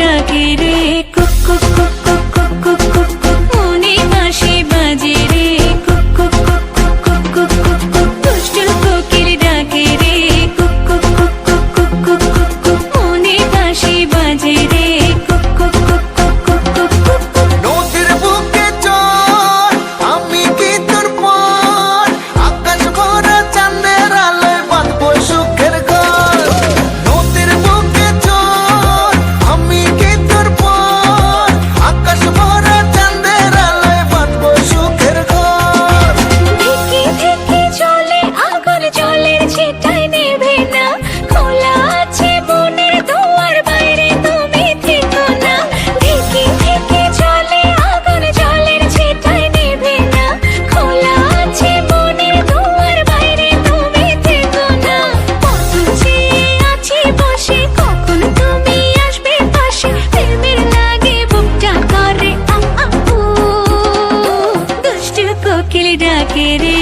ডাকে রে কোকিল ডাকে রে